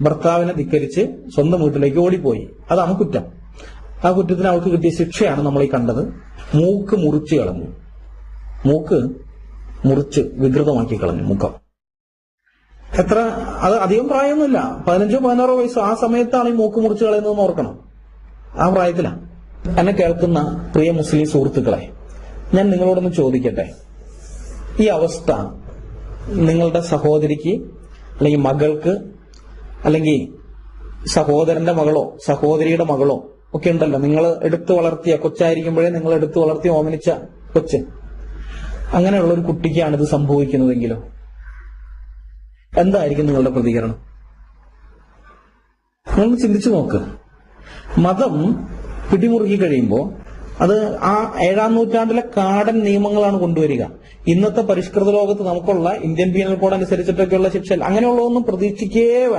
ഭർത്താവിനെ ധിക്കരിച്ച് സ്വന്തം വീട്ടിലേക്ക് ഓടിപ്പോയി. അതാണ് കുറ്റം. ആ കുറ്റത്തിന് അവൾക്ക് കിട്ടിയ ശിക്ഷയാണ് നമ്മൾ ഈ കണ്ടത്. മൂക്ക് മുറിച്ച് കളഞ്ഞു. മൂക്ക് മുറിച്ച് വികൃതമാക്കി കളഞ്ഞു മുഖം. എത്ര അത് അധികം പ്രായമൊന്നുമില്ല. പതിനഞ്ചോ പതിനാറോ വയസ്സോ ആ സമയത്താണ് ഈ മൂക്ക് മുറിച്ച് കളയുന്നതെന്ന് ഓർക്കണം. ആ പ്രായത്തിലാണ് എന്നെ കേൾക്കുന്ന പ്രിയ മുസ്ലിം സുഹൃത്തുക്കളെ ഞാൻ നിങ്ങളോടൊന്ന് ചോദിക്കട്ടെ? ഈ അവസ്ഥ നിങ്ങളുടെ സഹോദരിക്ക് അല്ലെങ്കിൽ മകൾക്ക് അല്ലെങ്കിൽ സഹോദരന്റെ മകളോ സഹോദരിയുടെ മകളോ ഒക്കെ ഉണ്ടല്ലോ. നിങ്ങൾ എടുത്തു വളർത്തിയ കൊച്ചായിരിക്കുമ്പോഴേ നിങ്ങൾ എടുത്തു വളർത്തി ഓമനിച്ച കൊച്ച്. അങ്ങനെയുള്ള ഒരു കുട്ടിക്കാണ് ഇത് സംഭവിക്കുന്നതെങ്കിലോ? എന്തായിരിക്കും നിങ്ങളുടെ പ്രതികരണം? നിങ്ങൾ ചിന്തിച്ചു നോക്ക്. മതം പിടിമുറുക്കി കഴിയുമ്പോൾ അത് ആ ഏഴാം നൂറ്റാണ്ടിലെ കാടൻ നിയമങ്ങളാണ് കൊണ്ടുവരിക. ഇന്നത്തെ പരിഷ്കൃത ലോകത്ത് നമുക്കുള്ള ഇന്ത്യൻ പീനൽ കോഡ് അനുസരിച്ചിട്ടൊക്കെയുള്ള ശിക്ഷ അങ്ങനെയുള്ളതൊന്നും പ്രതീക്ഷിക്കേ വേണ്ട.